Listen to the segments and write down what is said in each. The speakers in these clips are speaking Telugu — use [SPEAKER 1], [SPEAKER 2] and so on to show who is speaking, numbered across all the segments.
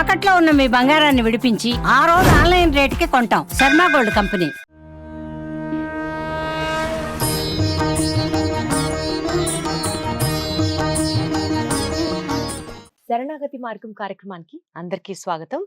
[SPEAKER 1] తాకట్లో ఉన్న మీ బంగారాన్ని విడిపించి ఆ రోజు ఆన్లైన్ రేటుకి కొంటాం. Sharma gold company.
[SPEAKER 2] శరణాగతి మార్గం కార్యక్రమానికి అందరికీ స్వాగతం.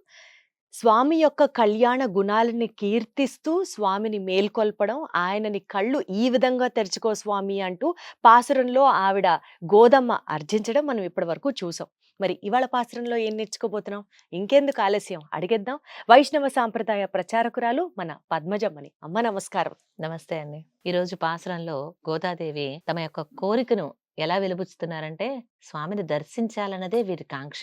[SPEAKER 2] స్వామి యొక్క కళ్యాణ గుణాలని కీర్తిస్తూ స్వామిని మేల్కొల్పడం ఆయనని కళ్ళు ఈ విధంగా తెరుచుకో స్వామి అంటూ పాసురంలో ఆవిడ గోదమ్మ అర్జించడం మనం ఇప్పటి వరకు చూసాం. మరి ఇవాళ పాసురంలో ఏం నేర్చుకోబోతున్నాం? ఇంకెందుకు ఆలస్యం? అడిగేద్దాం. వైష్ణవ సాంప్రదాయ ప్రచారకురాలు మన పద్మజమ్మని. అమ్మ నమస్కారం.
[SPEAKER 3] నమస్తే అండి. ఈరోజు పాసురంలో గోదాదేవి తమ యొక్క కోరికను ఎలా వెలుబుచ్చుతున్నారంటే స్వామిని దర్శించాలన్నదే వీరి కాంక్ష.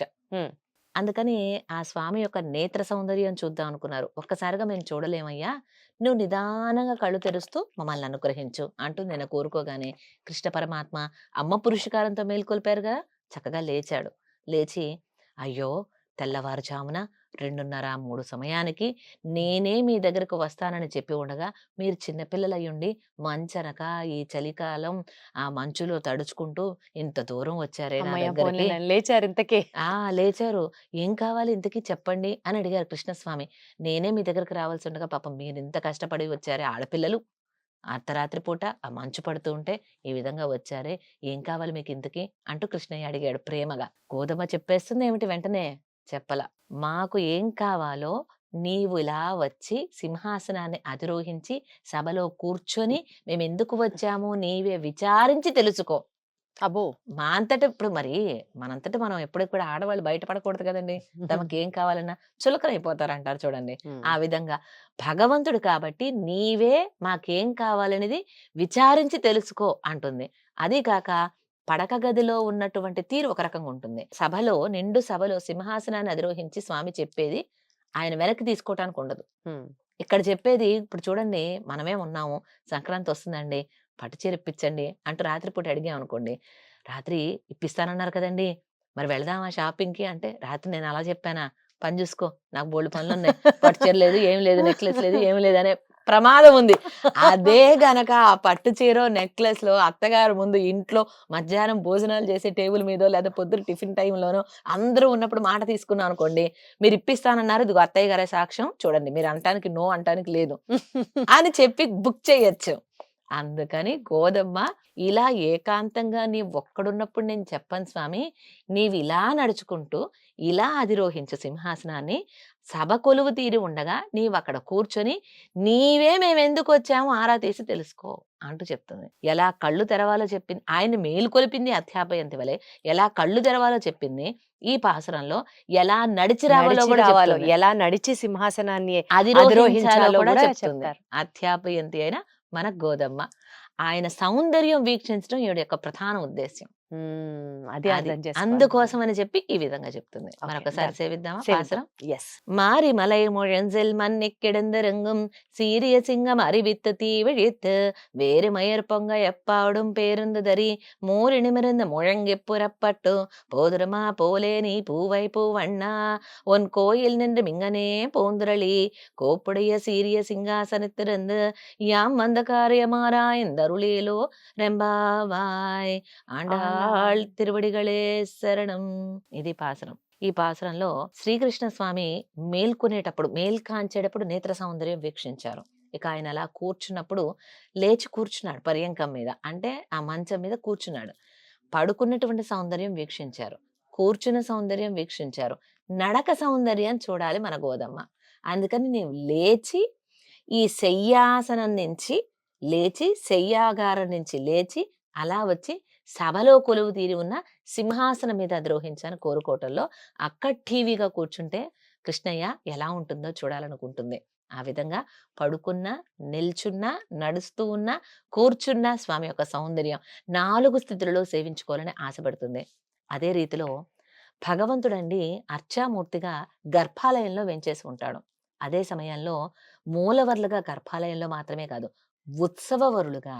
[SPEAKER 3] అందుకని ఆ స్వామి యొక్క నేత్ర సౌందర్యం చూద్దాం అనుకున్నారు. ఒక్కసారిగా మేము చూడలేమయ్యా. నువ్వు నిదానంగా కళ్ళు తెరుస్తూ మమ్మల్ని అనుగ్రహించు అంటూ నేను కోరుకోగానే కృష్ణ పరమాత్మ అమ్మ పురుషకారంతో మేల్కొల్పారు కదా చక్కగా లేచాడు. లేచి అయ్యో తెల్లవారుజామున రెండున్నర మూడు సమయానికి నేనే మీ దగ్గరకు వస్తానని చెప్పి ఉండగా మీరు చిన్నపిల్లలయ్యుండి మంచనక ఈ చలికాలం ఆ మంచులో తడుచుకుంటూ ఇంత దూరం వచ్చారే
[SPEAKER 2] లేచారు ఇంతకే.
[SPEAKER 3] ఆ! లేచారు. ఏం కావాలి ఇంతకీ చెప్పండి? అని అడిగారు కృష్ణస్వామి. నేనే మీ దగ్గరకు రావాల్సి ఉండగా పాపం మీరు ఇంత కష్టపడి వచ్చారే ఆడపిల్లలు. అర్ధరాత్రి పూట ఆ మంచు పడుతూ ఉంటే ఈ విధంగా వచ్చారే ఏం కావాలి మీకు ఇంతకీ అంటూ కృష్ణయ్య అడిగాడు ప్రేమగా. గోధుమ చెప్పేస్తుంది ఏమిటి వెంటనే? చెప్పల. మాకు ఏం కావాలో నీవు ఇలా వచ్చి సింహాసనాన్ని అధిరోహించి సభలో కూర్చొని మేము ఎందుకు వచ్చాము నీవే విచారించి తెలుసుకో.
[SPEAKER 2] అబ్బో!
[SPEAKER 3] మా అంతట ఇప్పుడు మరి మనంతట మనం ఎప్పుడెప్పుడు ఆడవాళ్ళు బయటపడకూడదు కదండి. తమకి ఏం కావాలన్నా చులకనైపోతారు అంటారు చూడండి. ఆ విధంగా భగవంతుడు కాబట్టి నీవే మాకేం కావాలనేది విచారించి తెలుసుకో అంటుంది. అది కాక పడక గదిలో ఉన్నటువంటి తీరు ఒక రకంగా ఉంటుంది. సభలో నిండు సభలో సింహాసనాన్ని అధిరోహించి స్వామి చెప్పేది ఆయన వెనక్కి తీసుకోవటానికి ఉండదు. ఇక్కడ చెప్పేది ఇప్పుడు చూడండి మనమే ఉన్నాము సంక్రాంతి వస్తుందండి పట్టు చీర ఇప్పించండి అంటూ రాత్రిపూట అడిగాం అనుకోండి రాత్రి ఇప్పిస్తానన్నారు కదండి మరి వెళదామా షాపింగ్కి అంటే రాత్రి నేను అలా చెప్పానా పని చూసుకో నాకు బోల్డ్ పనులు ఉన్నాయి పట్టు చీర లేదు ఏం లేదు నెక్లెస్ లేదు ఏం లేదు అనే ప్రమాదం ఉంది. అదే గనక ఆ పట్టు చీర నెక్లెస్లో అత్తగారు ముందు ఇంట్లో మధ్యాహ్నం భోజనాలు చేసే టేబుల్ మీదో లేదా పొద్దున టిఫిన్ టైంలోనో అందరూ ఉన్నప్పుడు మాట తీసుకున్నాం అనుకోండి మీరు ఇప్పిస్తానన్నారు ఇదిగో అత్తయ్య గారే సాక్ష్యం చూడండి మీరు అంటానికి నో అంటానికి లేదు అని చెప్పి బుక్ చేయొచ్చు. అందుకని గోదమ్మ ఇలా ఏకాంతంగా నీ ఒక్కడున్నప్పుడు నేను చెప్పను స్వామి నీవు ఇలా నడుచుకుంటూ ఇలా అధిరోహించు సింహాసనాన్ని సభ కొలువు తీరి ఉండగా నీవు అక్కడ కూర్చొని నీవే మేమెందుకు వచ్చాము ఆరా తీసి తెలుసుకో అంటూ చెప్తుంది ఎలా కళ్ళు తెరవాలో చెప్పింది ఆయన మేలుకొలిపింది అధ్యాపయంతి వలె ఎలా కళ్ళు తెరవాలో చెప్పింది ఈ పాసురంలో ఎలా నడిచి రావాలో
[SPEAKER 2] రావాలో. ఎలా నడిచి సింహాసనాన్ని
[SPEAKER 3] అధిరోహించాలో కూడా చెప్తుంది. అధ్యాపయంతి అయిన మన గోదమ్మ ఆయన సౌందర్యం వీక్షించడం ఈవిడ యొక్క ప్రధాన ఉద్దేశ్యం.
[SPEAKER 2] అది
[SPEAKER 3] అది
[SPEAKER 2] అర్థం చేసుకోవాలి.
[SPEAKER 3] అందుకోసం అని చెప్పి ఈ విధంగా చెప్తుంది
[SPEAKER 2] Okay,
[SPEAKER 3] మరొకసారి
[SPEAKER 2] done.
[SPEAKER 3] సేవిద్దామా
[SPEAKER 2] సేవిద్దాం.
[SPEAKER 3] పాసురం
[SPEAKER 2] Yes.
[SPEAKER 3] மாறி மலை முழஞ்செல் மண்ணிக்கிடந்தருங்கும் சீரிய சிங்கம் அறிவித்து தீவிழித்து வேறு மயர் பொங்க எப்பாடும் பேருந்து தரி மூறி நிமிர்ந்து முழங்கி புறப்பட்டு போதுரமா போலே நீ பூவை பூவண்ணா உன் கோயில் நின்று மிங்கனே பூந்துரளி கோப்புடைய சீரிய சிங்காசனத்திலிருந்து யாம் வந்த காரியமாரா இந்த அருளேலோ ரெம்பாவாய் ఆండాళ్ తిరువడిగళే శరణం. ఇది పాసరం ఈ పాసరంలో శ్రీకృష్ణ స్వామి మేల్కొనేటప్పుడు మేల్కాంచేటప్పుడు నేత్ర సౌందర్యం వీక్షించారు. ఇక ఆయన అలా కూర్చున్నప్పుడు లేచి కూర్చున్నాడు పర్యంకం మీద. అంటే ఆ మంచం మీద కూర్చున్నాడు. పడుకున్నటువంటి సౌందర్యం వీక్షించారు. కూర్చున్న సౌందర్యం వీక్షించారు. నడక సౌందర్యం చూడాలి మన గోదమ్మ. అందుకని నేను లేచి ఈ శయ్యాసనం నుంచి లేచి శయ్యాగారం నుంచి లేచి అలా వచ్చి సభలో కొలువు తీరి ఉన్న సింహాసనం మీద ద్రోహించాను కోరుకోవటంలో అక్కడ టీవీగా కూర్చుంటే కృష్ణయ్య ఎలా ఉంటుందో చూడాలనుకుంటుంది. ఆ విధంగా పడుకున్నా నిల్చున్నా నడుస్తూ ఉన్నా కూర్చున్నా స్వామి యొక్క సౌందర్యం నాలుగు స్థితులలో సేవించుకోవాలని ఆశపడుతుంది. అదే రీతిలో భగవంతుడండి అర్చామూర్తిగా గర్భాలయంలో వెంచేసి ఉంటాడు. అదే సమయంలో మూలవర్లుగా గర్భాలయంలో మాత్రమే కాదు ఉత్సవవరులుగా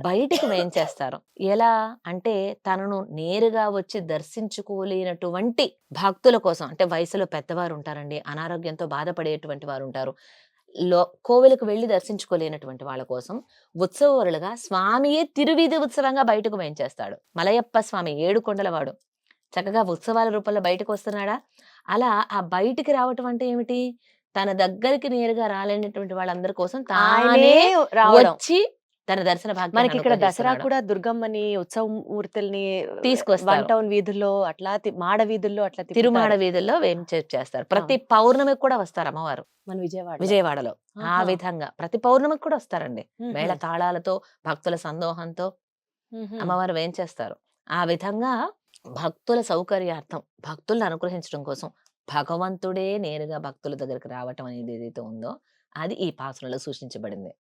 [SPEAKER 3] బయటికి వేయించేస్తారు ఎలా అంటే తనను నేరుగా వచ్చి దర్శించుకోలేనటువంటి భక్తుల కోసం అంటే వయసులో పెద్దవారు ఉంటారండి అనారోగ్యంతో బాధపడేటువంటి వారు ఉంటారు లో కోవెలకు వెళ్ళి దర్శించుకోలేనటువంటి వాళ్ళ కోసం ఉత్సవవరులుగా స్వామియే తిరువీధి ఉత్సవంగా బయటకు వేయించేస్తాడు మలయప్ప స్వామి ఏడు కొండలవాడు చక్కగా ఉత్సవాల రూపంలో బయటకు వస్తున్నాడా? అలా ఆ బయటికి రావటం అంటే ఏమిటి? తన దగ్గరికి నేరుగా రాలేనటువంటి వాళ్ళందరి కోసం తానే వచ్చి తన దర్శన భాగ్యాన్ని
[SPEAKER 2] మనకి ఇక్కడ దసరా. కూడా దుర్గమ్మని ఉత్సవ మూర్తుల్ని
[SPEAKER 3] తీసుకొస్తారు.
[SPEAKER 2] వన్ టౌన్ వీధుల్లో అట్లా మాడ వీధుల్లో అట్లా.
[SPEAKER 3] తిరుమాడ వీధుల్లో వేం చేస్తారు. ప్రతి పౌర్ణమికి కూడా వస్తారు అమ్మవారు.
[SPEAKER 2] మన విజయవాడ
[SPEAKER 3] విజయవాడలో. ఆ విధంగా ప్రతి పౌర్ణమికి కూడా వస్తారండి. మేళ తాళాలతో భక్తుల సందోహంతో అమ్మవారు వేంచేస్తారు ఆ విధంగా భక్తుల సౌకర్యార్థం భక్తులను అనుగ్రహించడం కోసం భగవంతుడే నేరుగా భక్తుల దగ్గరికి రావటం అనేది ఏదైతే ఉందో అది ఈ పాసనలో సూచించబడింది.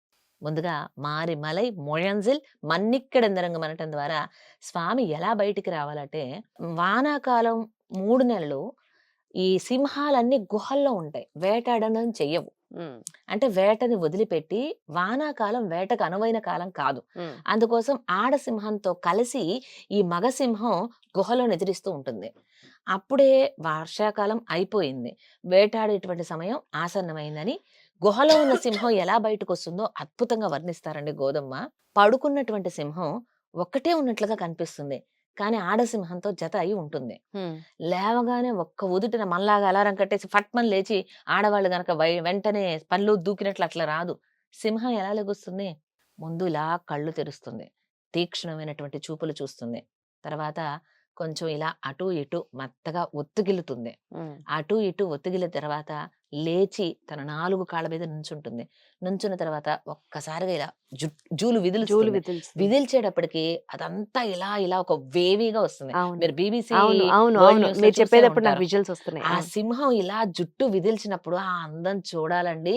[SPEAKER 3] ముందుగా మారి మలై మొഴంజిల్ మన్నిక్కడందరంగం అనటం ద్వారా స్వామి ఎలా బయటికి రావాలంటే వానాకాలం మూడు నెలలు ఈ సింహాలన్నీ గుహల్లో ఉంటాయి. వేటాడడం చెయ్యవు. అంటే వేటని వదిలిపెట్టి వానాకాలం వేటకు అనువైన కాలం కాదు. అందుకోసం ఆడసింహంతో కలిసి ఈ మగ సింహం గుహలో నిద్రిస్తూ ఉంటుంది. అప్పుడే వర్షాకాలం అయిపోయింది. వేటాడేటువంటి సమయం ఆసన్నమైందని గుహలో ఉన్న సింహం ఎలా బయటకు వస్తుందో అద్భుతంగా వర్ణిస్తారండి గోదమ్మ. పడుకున్నటువంటి సింహం ఒక్కటే ఉన్నట్లుగా కనిపిస్తుంది. కానీ ఆడసింహంతో జత అయి ఉంటుంది. లేవగానే ఒక్క ఉదుటిన మళ్ళాగా అలారం కట్టేసి ఫట్మన్ లేచి ఆడవాళ్ళు గనక వెంటనే పళ్ళు దూకినట్లు అట్లా రాదు. సింహం ఎలా లెగుస్తుంది? ముందు ఇలా కళ్ళు తెరుస్తుంది. తీక్షణమైనటువంటి చూపులు చూస్తుంది. తర్వాత కొంచెం ఇలా అటు ఇటు మెత్తగా ఒత్తుగిల్లుతుంది అటు ఇటు ఒత్తిగిలిన తర్వాత లేచి తన నాలుగు కాళ్ళ మీద నుంచుంటుంది నుంచున్న తర్వాత ఒక్కసారిగా ఇలా జూలు విధులు
[SPEAKER 2] జూలు విదిల్స్తుంది.
[SPEAKER 3] విదిల్చేటప్పటికి అదంతా ఇలా ఇలా ఒక వేవీగా వస్తుంది. మీరు బీబీసీ
[SPEAKER 2] మీరు చెప్పేటప్పుడు నాకు
[SPEAKER 3] ఉంటారు.
[SPEAKER 2] విజువల్స్ వస్తున్నాయి
[SPEAKER 3] ఆ. సింహం ఇలా జుట్టు విదిల్చినప్పుడు ఆ అందం చూడాలండి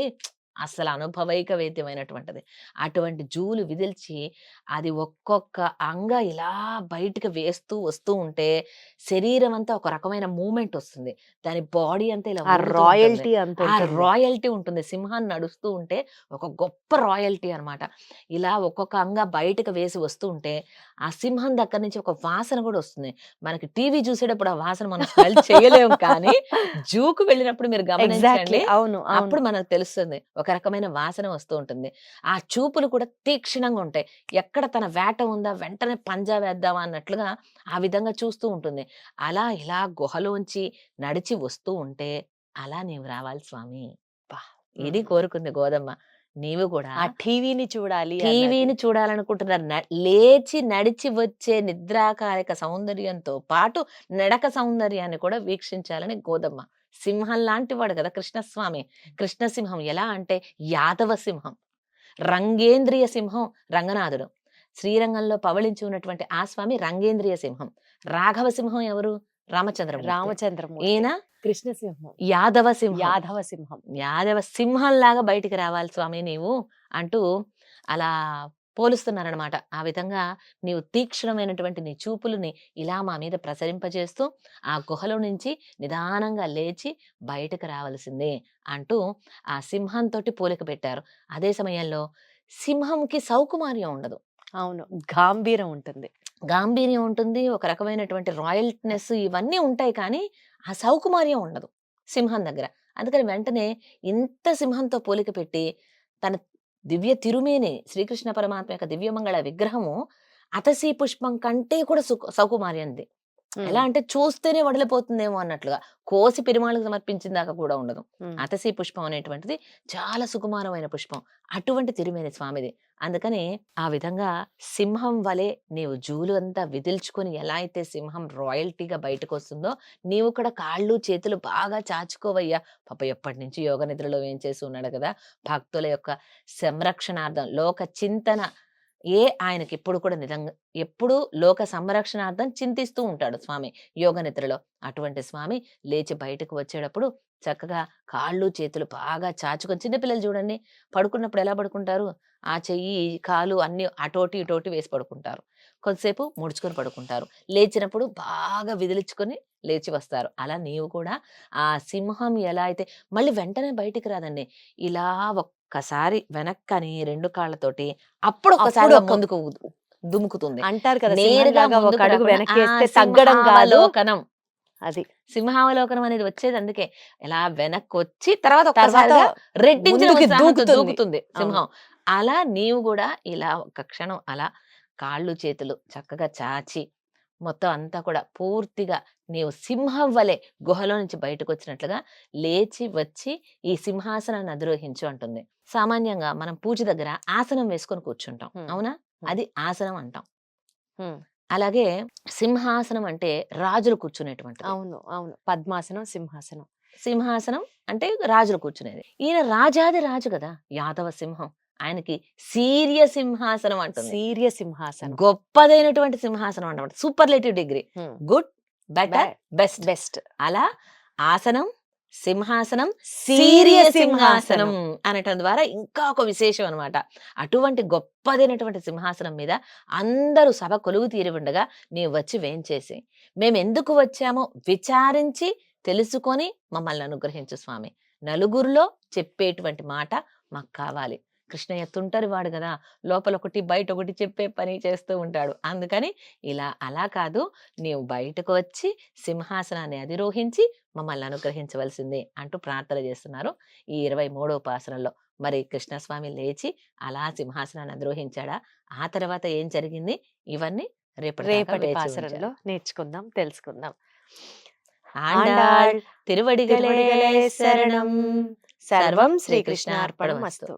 [SPEAKER 3] అసలు అనుభవైక వేద్యమైనటువంటిది అటువంటి జూలు విదిల్చి అది ఒక్కొక్క అంగ ఇలా బయటికి వేస్తూ వస్తూ ఉంటే శరీరం అంతా ఒక రకమైన మూమెంట్ వస్తుంది. దాని బాడీ అంతా ఇలా.
[SPEAKER 2] రాయల్టీ అంత.
[SPEAKER 3] రాయల్టీ ఉంటుంది. సింహాన్ని నడుస్తూ ఉంటే ఒక గొప్ప రాయల్టీ అన్నమాట. ఇలా ఒక్కొక్క అంగ బయటకు వేసి వస్తూ ఉంటే ఆ సింహం దగ్గర నుంచి ఒక వాసన కూడా వస్తుంది. మనకి టీవీ చూసేటప్పుడు ఆ వాసన మనం స్మెల్ చేయలేము కానీ జూకు వెళ్ళినప్పుడు మీరు గమనించండి.
[SPEAKER 2] అవును. అవును.
[SPEAKER 3] అప్పుడు మనకు తెలుస్తుంది. ఒక రకమైన వాసన వస్తూ ఉంటుంది. ఆ చూపులు కూడా తీక్షణంగా ఉంటాయి. ఎక్కడ తన వేట ఉందా వెంటనే పంజా వేద్దామా అన్నట్లుగా ఆ విధంగా చూస్తూ ఉంటుంది. అలా ఇలా గుహలోంచి నడిచి వస్తూ ఉంటే అలా నీవు రావాలి స్వామి. ఇది. కోరుకుంది గోదమ్మ. నీవు కూడా
[SPEAKER 2] ఆ టీవీని చూడాలి
[SPEAKER 3] టీవీని చూడాలనుకుంటున్నారు. లేచి నడిచి వచ్చే నిద్రాకారిక సౌందర్యంతో పాటు నడక సౌందర్యాన్ని కూడా వీక్షించాలని గోదమ్మ. సింహం లాంటి వాడు కదా కృష్ణస్వామి. కృష్ణసింహం ఎలా అంటే యాదవ సింహం. రంగేంద్రియ సింహం రంగనాథుడు. శ్రీరంగంలో పవళించి ఉన్నటువంటి ఆ స్వామి రంగేంద్రియ సింహం. రాఘవ సింహం ఎవరు? రామచంద్ర
[SPEAKER 2] రామచంద్రమూర్తి.
[SPEAKER 3] ఈయన?
[SPEAKER 2] కృష్ణసింహం.
[SPEAKER 3] యాదవ సింహం.
[SPEAKER 2] యాదవ సింహం.
[SPEAKER 3] యాదవ సింహంలాగా బయటికి రావాలి స్వామి నీవు అంటూ అలా పోలుస్తున్నారనమాట. ఆ విధంగా నీవు తీక్షణమైనటువంటి నీ చూపులని ఇలా మా మీద ప్రసరింపజేస్తూ ఆ గుహలో నుంచి నిదానంగా లేచి బయటకు రావాల్సిందే అంటూ ఆ సింహంతో పోలిక పెట్టారు. అదే సమయంలో సింహంకి సౌకుమార్యం ఉండదు.
[SPEAKER 2] అవును. గాంభీరం ఉంటుంది.
[SPEAKER 3] గాంభీర్యం ఉంటుంది. ఒక రకమైనటువంటి రాయల్నెస్ ఇవన్నీ ఉంటాయి కానీ ఆ సౌకుమార్యం ఉండదు సింహం దగ్గర. అందుకని వెంటనే ఇంత సింహంతో పోలిక పెట్టి తన దివ్య తిరుమేని శ్రీకృష్ణ పరమాత్మ యొక్క దివ్యమంగళ విగ్రహము అతసీ పుష్పం కంటే కూడా సు సౌకుమార్యంది. ఎలా అంటే చూస్తేనే వడలిపోతుందేమో అన్నట్లుగా. కోసి పెరుమాళకు సమర్పించిన దాకా కూడా ఉండదు. అతసీ పుష్పం అనేటువంటిది చాలా సుకుమారమైన పుష్పం. అటువంటి తిరుమేని స్వామిది. అందుకని ఆ విధంగా సింహం వలె నీవు జూలు అంతా విదిల్చుకొని ఎలా అయితే సింహం రాయల్టీగా బయటకు వస్తుందో నీవు కూడా కాళ్ళు చేతులు బాగా చాచుకోవయ్యా. పాప ఎప్పటి నుంచి యోగ నిద్రలో ఏం చేసి ఉన్నాడు కదా! భక్తుల యొక్క సంరక్షణార్థం లోక చింతన ఏ ఆయనకి ఎప్పుడు కూడా నిజంగా ఎప్పుడు లోక సంరక్షణార్థం చింతిస్తూ ఉంటాడు స్వామి. యోగ నిద్రలో అటువంటి స్వామి లేచి బయటకు వచ్చేటప్పుడు చక్కగా కాళ్ళు చేతులు బాగా చాచుకొని చిన్నపిల్లలు చూడండి. పడుకున్నప్పుడు ఎలా పడుకుంటారు? ఆ చెయ్యి కాలు అన్ని అటోటి ఇటోటి వేసి పడుకుంటారు. కొద్దిసేపు ముడుచుకొని పడుకుంటారు. లేచినప్పుడు బాగా విదిలించుకొని లేచి వస్తారు. అలా నీవు కూడా ఆ సింహం ఎలా అయితే మళ్ళీ వెంటనే బయటికి రాదండి. ఇలా ఒక్కసారి వెనక్కని రెండు కాళ్ళతోటి అప్పుడు ఒక్కసారి
[SPEAKER 2] ఒక్క-
[SPEAKER 3] ముందుకు దుముకుతుంది.
[SPEAKER 2] అంటారు కదా
[SPEAKER 3] నేరుగా
[SPEAKER 2] ఒక అడుగు వెనక్కి తగ్గడం కాదు
[SPEAKER 3] సింహావలోకనం.
[SPEAKER 2] అది.
[SPEAKER 3] సింహావలోకనం అనేది వచ్చేది అందుకే. ఇలా వెనక్కి వచ్చి తర్వాత
[SPEAKER 2] తర్వాత
[SPEAKER 3] రెట్టించిన
[SPEAKER 2] దూకుతుంది.
[SPEAKER 3] సింహం. అలా నీవు కూడా ఇలా ఒక్క క్షణం అలా కాళ్ళు చేతులు చక్కగా చాచి మొత్తం అంతా కూడా పూర్తిగా నీవు సింహం వలె గుహలో నుంచి బయటకు వచ్చినట్లుగా లేచి వచ్చి ఈ సింహాసనాన్ని అధిరోహించు అంటుంది. సామాన్యంగా మనం పూజ దగ్గర ఆసనం వేసుకొని కూర్చుంటాం. అవునా? అది ఆసనం అంటాం. అలాగే సింహాసనం అంటే రాజులు కూర్చునేటువంటి
[SPEAKER 2] అవును. అవును. పద్మాసనం సింహాసనం.
[SPEAKER 3] సింహాసనం అంటే రాజులు కూర్చునేది. ఈయన రాజాది రాజు కదా యాదవ సింహం. ఆయనకి సీర్య సింహాసనం అంటుంది.
[SPEAKER 2] సీర్య సింహాసనం.
[SPEAKER 3] గొప్పదైనటువంటి సింహాసనం అన్నమాట. Superlative degree. Good
[SPEAKER 2] better.
[SPEAKER 3] Best.
[SPEAKER 2] Best.
[SPEAKER 3] అలా ఆసనం సింహాసనం
[SPEAKER 2] సీర్య సింహాసనం.
[SPEAKER 3] అనటం ద్వారా ఇంకా ఒక విశేషం అన్నమాట. అటువంటి గొప్పదైనటువంటి సింహాసనం మీద అందరూ సభ కొలువు తీరి ఉండగా నీవు వచ్చి వేంచేసి. మేము ఎందుకు వచ్చామో విచారించి తెలుసుకొని మమ్మల్ని అనుగ్రహించు స్వామి. నలుగురిలో చెప్పేటువంటి మాట మాకు కావాలి. కృష్ణయ్య తుంటరి వాడు కదా! లోపల ఒకటి బయట ఒకటి చెప్పే పని చేస్తూ ఉంటాడు. అందుకని ఇలా అలా కాదు. నీవు బయటకు వచ్చి సింహాసనాన్ని అధిరోహించి మమ్మల్ని అనుగ్రహించవలసిందే అంటూ ప్రార్థన చేస్తున్నారు ఈ ఇరవై మూడవ పాసనంలో మరి కృష్ణస్వామి లేచి అలా సింహాసనాన్ని అధిరోహించాడా? ఆ తర్వాత ఏం జరిగింది? ఇవన్నీ రేపటి
[SPEAKER 2] రేపటి
[SPEAKER 3] ఉంచాలి.
[SPEAKER 2] నేర్చుకుందాం తెలుసుకుందాం.
[SPEAKER 3] ఆండాళ్ తిరువడిగలే
[SPEAKER 2] శరణం. సర్వం
[SPEAKER 3] శ్రీకృష్ణార్పణమస్తు.
[SPEAKER 2] శ్రీకృష్ణార్పణమస్తు.